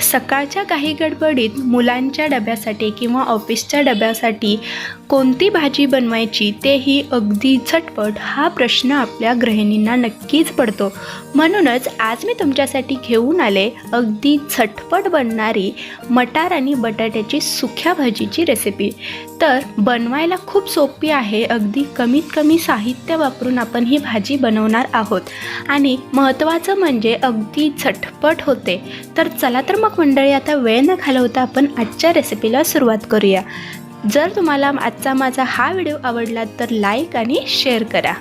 सकाळच्या काही गडबडीत मुलांच्या डब्यासाठी किंवा ऑफिसच्या डब्यासाठी कोणती भाजी बनवायची तेही अगदी झटपट हा प्रश्न आपल्या गृहिणींना नक्कीच पडतो. म्हणूनच आज मी तुमच्यासाठी घेऊन आले अगदी झटपट बनणारी मटार आणि बटाट्याची सुक्या भाजीची रेसिपी तर बनवायला खूप सोपी आहे अगदी कमीत कमी साहित्य वापरून आपण ही भाजी बनवणार आहोत. आणि महत्त्वाचं म्हणजे अगदी झटपट होते. तर चला तर मग मंडळी आता वेळ न घालवता आपण आजच्या रेसिपीला सुरुवात करूया. जर तुम्हाला आजचा माझा हा व्हिडिओ आवडला तर लाईक आणि शेअर करा.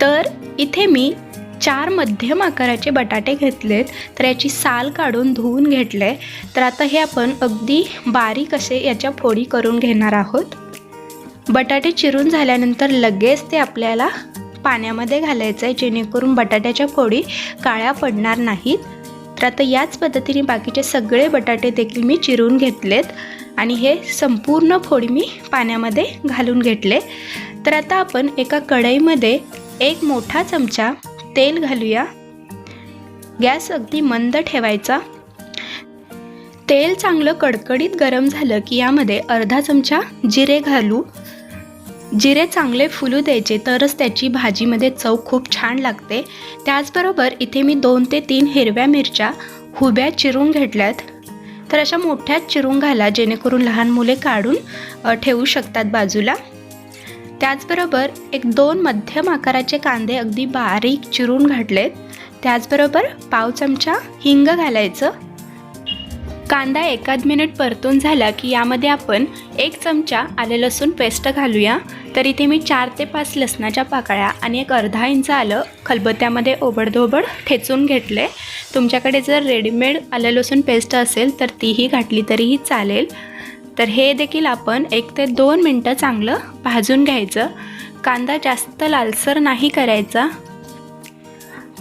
तर इथे मी चार मध्यम आकाराचे बटाटे घेतलेत तर याची साल काढून धुवून घेतले तर आता हे आपण अगदी बारीक असे याच्या फोडी करून घेणार आहोत. बटाटे चिरून झाल्यानंतर लगेच ते आपल्याला पाण्यामध्ये घालायचं आहे जेणेकरून बटाट्याच्या फोडी काळ्या पडणार नाहीत. तर आता याच पद्धतीने बाकीचे सगळे बटाटे देखील मी चिरून घेतलेत. आणि हे संपूर्ण फोडी मी पाण्यामध्ये घालून घेतले. तर आता आपण एका कढईमध्ये एक मोठा चमचा तेल घालूया. गॅस अगदी मंद ठेवायचा. तेल चांगलं कडकडीत गरम झालं की यामध्ये अर्धा चमचा जिरे घालू. जिरे चांगले फुलू द्यायचे तरच त्याची भाजीमध्ये चव खूप छान लागते. त्याचबरोबर इथे मी दोन ते तीन हिरव्या मिरच्या हुब्या चिरून घेतल्यात. तर अशा मोठ्याच चिरून घाला जेणेकरून लहान मुले काढून ठेवू शकतात बाजूला. त्याचबरोबर एक दोन मध्यम आकाराचे कांदे अगदी बारीक चिरून घातलेत. त्याचबरोबर पाव चमचा हिंग घालायचं. कांदा एकाद मिनिट परतून झाला की यामध्ये आपण एक चमचा आले लसूण पेस्ट घालूया. तर इथे मी चार ते पाच लसणाच्या पाकळ्या आणि एक अर्धा इंच आलं खलबत्त्यामध्ये ओबडधोबड ठेचून घेतले. तुमच्याकडे जर रेडीमेड आलं लसूण पेस्ट असेल तर तीही घातली तरीही चालेल. तर हे देखील आपण एक ते दोन मिनटं चांगलं भाजून घ्यायचं. कांदा जास्त लालसर नाही करायचा.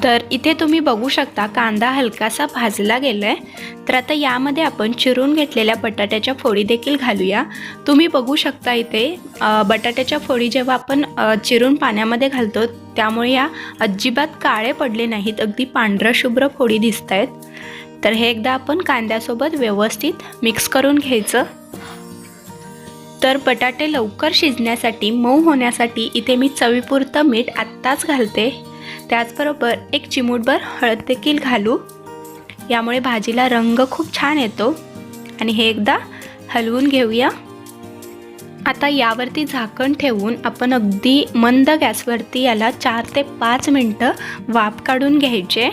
तर इथे तुम्ही बघू शकता कांदा हलकासा भाजला गेला आहे तर आता यामध्ये आपण चिरून घेतलेल्या बटाट्याच्या फोडी देखील घालूया. तुम्ही बघू शकता इथे बटाट्याच्या फोडी जेव्हा आपण चिरून पाण्यामध्ये घालतो त्यामुळे या अजिबात काळे पडले नाहीत अगदी पांढरं शुभ्र फोडी दिसत आहेत तर हे एकदा आपण कांद्यासोबत व्यवस्थित मिक्स करून घ्यायचं. तर बटाटे लवकर शिजण्यासाठी मऊ होण्यासाठी इथे मी चवीपुरतं मीठ आत्ताच घालते. त्याचबरोबर एक चिमूटभर हळद देखील घालू. यामुळे भाजीला रंग खूप छान येतो. आणि हे एकदा हलवून घेऊया. आता यावरती झाकण ठेवून आपण अगदी मंद गॅसवरती याला चार ते पाच मिनटं वाफ काढून घ्यायचे.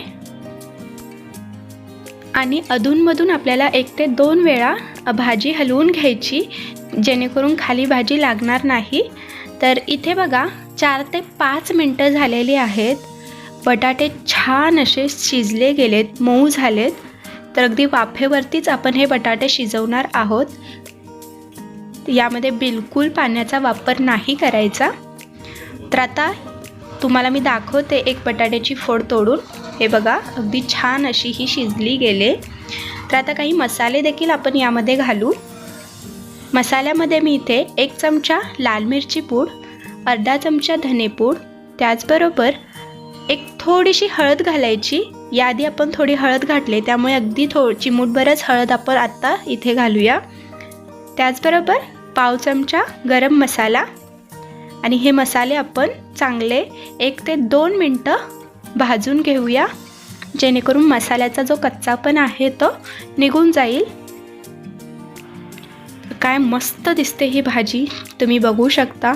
आणि अधूनमधून आपल्याला एक ते दोन वेळा भाजी हलवून घ्यायची जेणेकरून खाली भाजी लागणार नाही. तर इथे बघा चार ते पाच मिनटं झालेली आहेत. बटाटे छान असे शिजले गेलेत मऊ झालेत. तर अगदी वाफेवरतीच आपण हे बटाटे शिजवणार आहोत. यामध्ये बिलकुल पाण्याचा वापर नाही करायचा. तर आता तुम्हाला मी दाखवते एक बटाट्याची फोड तोडून. हे बघा अगदी छान अशी ही शिजली गेले. तर आता काही मसाले देखील आपण यामध्ये घालू. मसाल्यामध्ये मी इथे एक चमचा लाल मिरची पूड अर्धा चमचा धनेपूड त्याचबरोबर एक थोडीशी हळद घालायची. याआधी आपण थोडी हळद घातली त्यामुळे अगदी थो चिमूटभरच हळद आपण आत्ता इथे घालूया. त्याचबरोबर पाव चमचा गरम मसाला. आणि हे मसाले आपण चांगले एक ते दोन मिनटं भाजून घेऊया. जेणेकरून मसाल्याचा जो कच्चापण आहे तो निघून जाईल. काय मस्त दिसते ही भाजी. तुम्ही बघू शकता.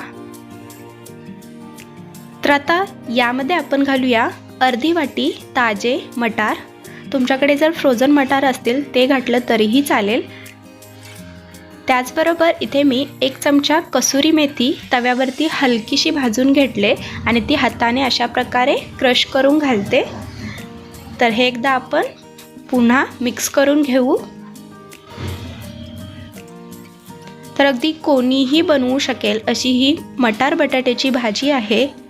तर आता यामध्ये आपण घालूया अर्धी वाटी ताजे मटार. तुमच्याकडे जर फ्रोझन मटार असतील ते घातलं तरीही चालेल. त्याचबरोबर इथे मी एक चमचा कसुरी मेथी तव्यावरती हलकीशी भाजून घेतले आणि ती हाताने अशा प्रकारे क्रश करून घालते. तर हे एकदा आपण पुन्हा मिक्स करून घेऊ. तर अगदी कोणीही बनवू शकेल अशी ही मटार बटाट्याची भाजी आहे.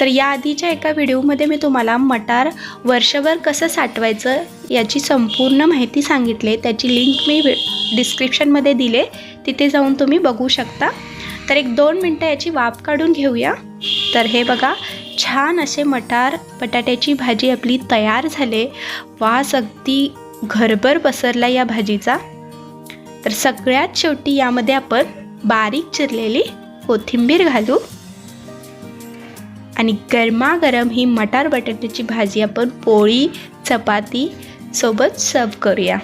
तर या आधीच्या एका व्हिडिओमध्ये मी तुम्हाला मटार वर्षभर कसं साठवायचं याची संपूर्ण माहिती सांगितले. त्याची लिंक मी डिस्क्रिप्शनमध्ये दिले. तिथे जाऊन तुम्ही बघू शकता. तर एक दोन मिनटं याची वाफ काढून घेऊया. तर हे बघा छान असे मटार बटाट्याची भाजी आपली तयार झाले. वास अगदी घरभर पसरला या भाजीचा. तर सगळ्यात शेवटी यामध्ये आपण बारीक चिरलेली कोथिंबीर घालू. आणि गरमागरम ही मटार बटाट्याची भाजी आपण पोळी चपाती सोबत सर्व करूया.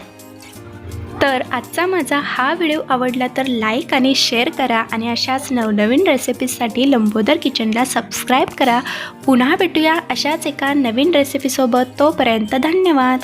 तर आजचा माझा हा व्हिडिओ आवडला तर लाईक आणि शेअर करा आणि अशाच नवनवीन रेसिपीजसाठी लंबोदर किचनला सबस्क्राईब करा. पुन्हा भेटूया अशाच एका नवीन रेसिपीसोबत तोपर्यंत धन्यवाद.